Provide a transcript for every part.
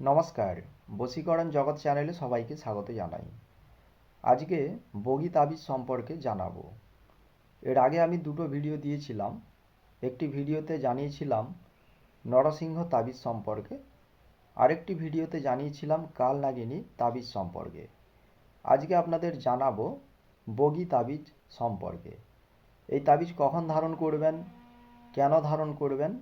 নমস্কার, বশীকরণ জগৎ চ্যানেলে সবাইকে স্বাগত জানাই। আজকে বগি তাবিজ সম্পর্কে জানাব। এর আগে আমি দুটো ভিডিও দিয়েছিলাম। একটি ভিডিওতে জানিয়েছিলাম নরসিংহ তাবিজ সম্পর্কে। আরেকটি ভিডিওতে জানিয়েছিলাম কাল নাগিনী তাবিজ সম্পর্কে। আজকে আপনাদের জানাব বগি তাবিজ সম্পর্কে। এই তাবিজ কখন ধারণ করবেন, কেন ধারণ করবেন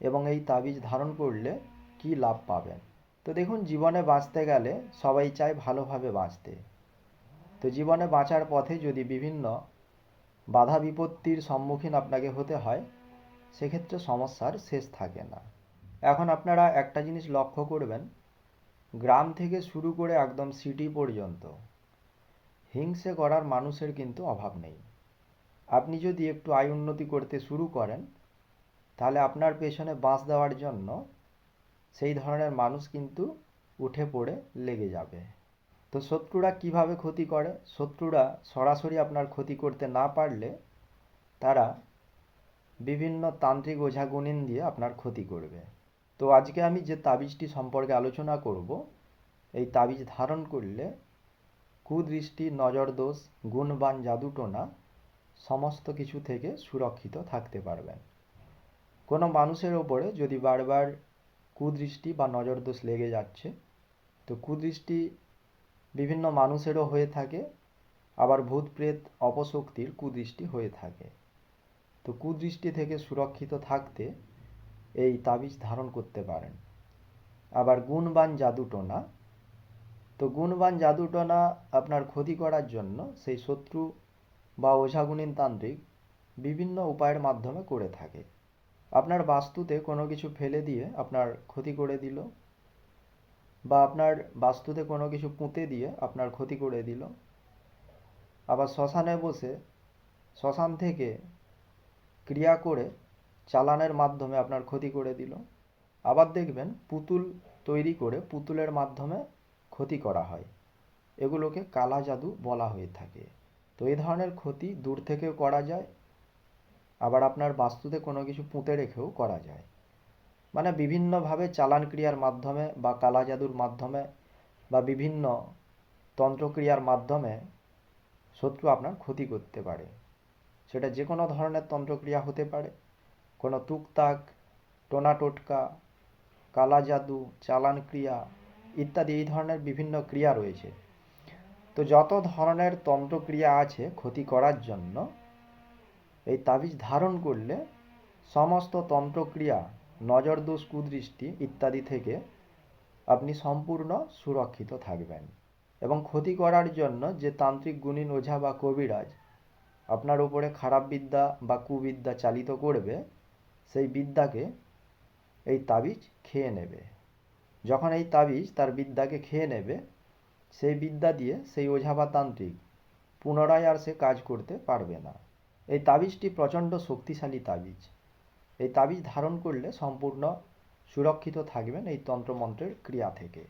এবং এই তাবিজ ধারণ করলে কি লাভ পাবেন? তো দেখুন, জীবনে বাঁচতে গেলে সবাই চায় ভালোভাবে বাঁচতে। তো জীবনে বাঁচার পথে যদি বিভিন্ন বাধা বিপত্তির সম্মুখীন আপনাকে হতে হয়, সেক্ষেত্রে সমস্যার শেষ থাকে না। এখন আপনারা একটা জিনিস লক্ষ্য করবেন, গ্রাম থেকে শুরু করে একদম সিটি পর্যন্ত হিংসে করার মানুষের কিন্তু অভাব নেই। আপনি যদি একটু আয় উন্নতি করতে শুরু করেন, তাহলে আপনার পেছনে বাঁশ দেওয়ার জন্য সেই ধরনের মানুষ কিন্তু উঠে পড়ে লেগে যাবে। তো শত্রুরা কীভাবে ক্ষতি করে? শত্রুরা সরাসরি আপনার ক্ষতি করতে না পারলে তারা বিভিন্ন তান্ত্রিক ওঝা গুণিন দিয়ে আপনার ক্ষতি করবে। তো আজকে আমি যে তাবিজটি সম্পর্কে আলোচনা করব, এই তাবিজ ধারণ করলে কুদৃষ্টি নজর দোষ গুণবান জাদুটোনা সমস্ত কিছু থেকে সুরক্ষিত থাকতে পারবেন। কোনো মানুষের ওপরে যদি বারবার কুদৃষ্টি বা নজর দোষ লেগে যাচ্ছে। তো কুদৃষ্টি বিভিন্ন মানুষেরও হয়ে থাকে, আবার ভূত প্রেত অপশক্তির কুদৃষ্টি হয়ে থাকে। তো কুদৃষ্টি থেকে সুরক্ষিত থাকতে এই তাবিজ ধারণ করতে পারেন। আবার গুণবান জাদুটোনা, তো গুণবান জাদুটোনা আপনার ক্ষতি করার জন্য সেই শত্রু বা ওঝাগুণিন তান্ত্রিক বিভিন্ন উপায়ের মাধ্যমে করে থাকে। আপনার বাস্তুতে কোনো কিছু ফেলে দিয়ে আপনার ক্ষতি করে দিল, বা আপনার বাস্তুতে কোনো কিছু পুঁতে দিয়ে আপনার ক্ষতি করে দিল। আবার শ্মশানে বসে, শ্মশান থেকে ক্রিয়া করে চালানের মাধ্যমে আপনার ক্ষতি করে দিল। আবার দেখবেন পুতুল তৈরি করে পুতুলের মাধ্যমে ক্ষতি করা হয়। এগুলোকে কালা জাদু বলা হয়ে থাকে। তো এই ধরনের ক্ষতি দূর থেকেও করা যায় আবার আপনার বাস্তুতে কোনো কিছু পুঁতে রেখেও করা যায়। মানে বিভিন্নভাবে চালান ক্রিয়ার মাধ্যমে বা কালা জাদুর মাধ্যমে বা বিভিন্ন তন্ত্রক্রিয়ার মাধ্যমে শত্রু আপনার ক্ষতি করতে পারে। সেটা যে কোনো ধরনের তন্ত্রক্রিয়া হতে পারে। কোনো তুকতাক টোনা টোটকা কালা জাদু চালান ক্রিয়া ইত্যাদি এই ধরনের বিভিন্ন ক্রিয়া রয়েছে। তো যত ধরনের তন্ত্রক্রিয়া আছে ক্ষতি করার জন্য এই তাবিজ ধারণ করলে সমস্ত তন্ত্রক্রিয়া নজর দোষ কুদৃষ্টি ইত্যাদি থেকে আপনি সম্পূর্ণ সুরক্ষিত থাকবেন এবং ক্ষতি করার জন্য যে তান্ত্রিক গুণিন ওঝা বা কবিরাজ আপনার উপরে খারাপ বিদ্যা বা কুবিদ্যা চালিত করবে, সেই বিদ্যাকে এই তাবিজ খেয়ে নেবে। যখন এই তাবিজ তার বিদ্যাকে খেয়ে নেবে, সেই বিদ্যা দিয়ে সেই ওঝা বা তান্ত্রিক পুনরায় আর সে কাজ করতে পারবে না। এই তাবিজটি প্রচণ্ড শক্তিশালী তাবিজ। এই তাবিজ ধারণ করলে সম্পূর্ণ সুরক্ষিত থাকবেন এই তন্ত্রমন্ত্রের ক্রিয়া থেকে।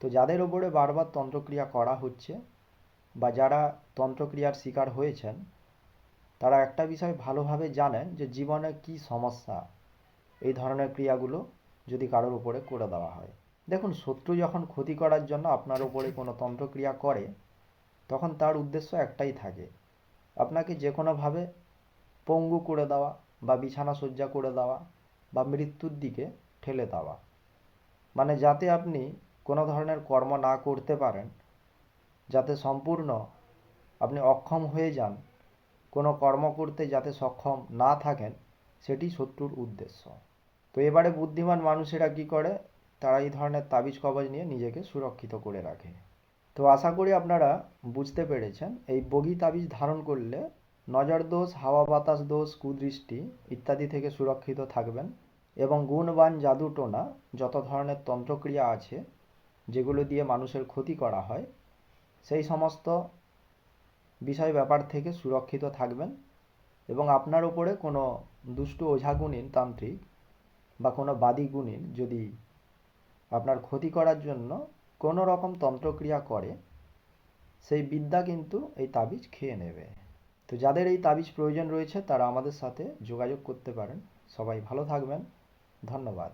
তো যাদের ওপরে বারবার তন্ত্রক্রিয়া করা হচ্ছে বা যারা তন্ত্রক্রিয়ার শিকার হয়েছেন, তারা একটা বিষয় ভালোভাবে জানেন যে জীবনে কি সমস্যা, এই ধরনের ক্রিয়াগুলো যদি কারোর উপরে করে দেওয়া হয়। দেখুন, শত্রু যখন ক্ষতি করার জন্য আপনার উপরে কোনো তন্ত্রক্রিয়া করে, তখন তার উদ্দেশ্য একটাই থাকে আপনাকে যে কোনোভাবে পঙ্গু করে দেওয়া বা বিছানা সজ্জা করে দেওয়া বা মৃত্যুর দিকে ঠেলে দেওয়া। মানে যাতে আপনি কোনো ধরনের কর্ম না করতে পারেন, যাতে সম্পূর্ণ আপনি অক্ষম হয়ে যান, কোনো কর্ম করতে যাতে সক্ষম না থাকেন, সেটি শত্রুর উদ্দেশ্য। তো এবারে বুদ্ধিমান মানুষেরা কি করে? তারা এই ধরনের তাবিজ কবজ নিয়ে নিজেকে সুরক্ষিত করে রাখে। তো আশা করি আপনারা বুঝতে পেরেছেন, এই বগি তাবিজ ধারণ করলে নজর দোষ, হাওয়া বাতাস দোষ, কুদৃষ্টি ইত্যাদি থেকে সুরক্ষিত থাকবেন এবং গুণবান জাদুটোনা যত ধরনের তন্ত্রক্রিয়া আছে যেগুলো দিয়ে মানুষের ক্ষতি করা হয়, সেই সমস্ত বিষয় ব্যাপার থেকে সুরক্ষিত থাকবেন এবং আপনার উপরে কোনো দুষ্ট ওঝাগুণিন তান্ত্রিক বা কোনো বাদী গুণিন যদি আপনার ক্ষতি করার জন্য কোনো রকম তন্ত্রক্রিয়া করে, সেই বিদ্যা কিন্তু এই তাবিজ খেয়ে নেবে। তো যাদের এই তাবিজ প্রয়োজন রয়েছে, তারা আমাদের সাথে যোগাযোগ করতে পারেন। সবাই ভালো থাকবেন। ধন্যবাদ।